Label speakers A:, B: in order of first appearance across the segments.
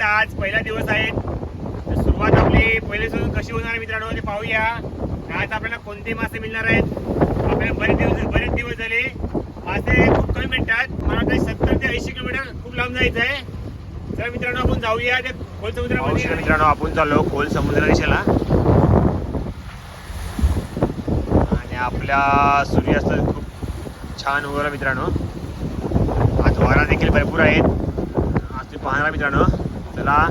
A: मासेमारीचा आज पहिला दिवस आहे. तर सुरुवात आपली पहिल्यापासून कशी होणार मित्रांनो ते पाहूया. आज आपल्याला कोणते मासे मिळणार आहेत? आपल्याला बरेच दिवस बरेच दिवस झाले. मासे खूप कमी मिळतात. मला वाटतं सत्तर ते ऐंशी किलोमीटर खूप लांब जायचं आहे. तर मित्रांनो आपण जाऊया ते खोल समुद्रामध्ये. मित्रांनो आपण चाललो खोल समुद्र दिशेला आणि आपल्या सूर्यास्त खूप छान उगवला मित्रांनो. आज वारा देखील भरपूर आहेत. आज तुम्ही पाहणार मित्रांनो. 啦。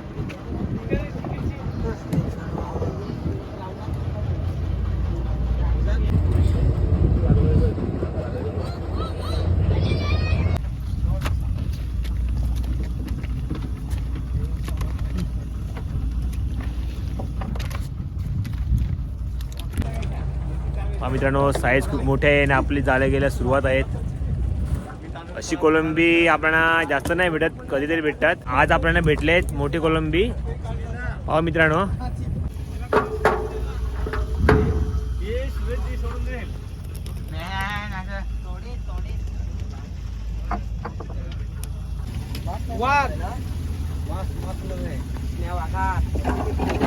A: हा मित्रांनो साईज खूप मोठे आहे आणि आपली जाळे गेल्या सुरुवात आहेत अशी कोलंबी आपल्याला जास्त नाही भेटत कधीतरी भेटतात आज आपल्याला भेटले आहेत मोठी कोलंबी पाहा मित्रांनो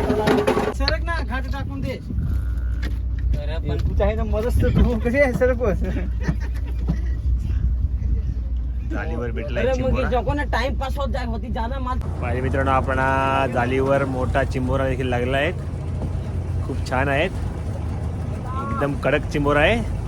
B: सरक तू आहे ना मदत आहे
A: जालीवर
C: टाइम पास होत जाय होती जाना माल.
A: पाहिले मित्रांनो आपल्याला जालीवर मोठा चिंबोरा देखील लागला आहे. खूप छान आहेत. एकदम कडक चिंबोरा आहे.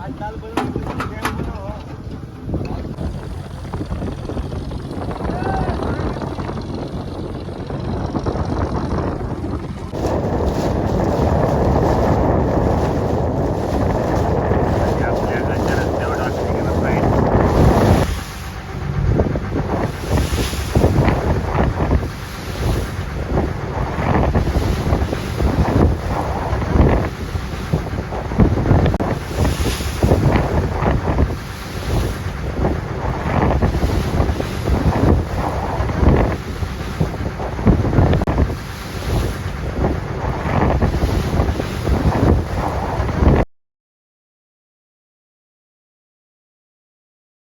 B: આજકાલ બધું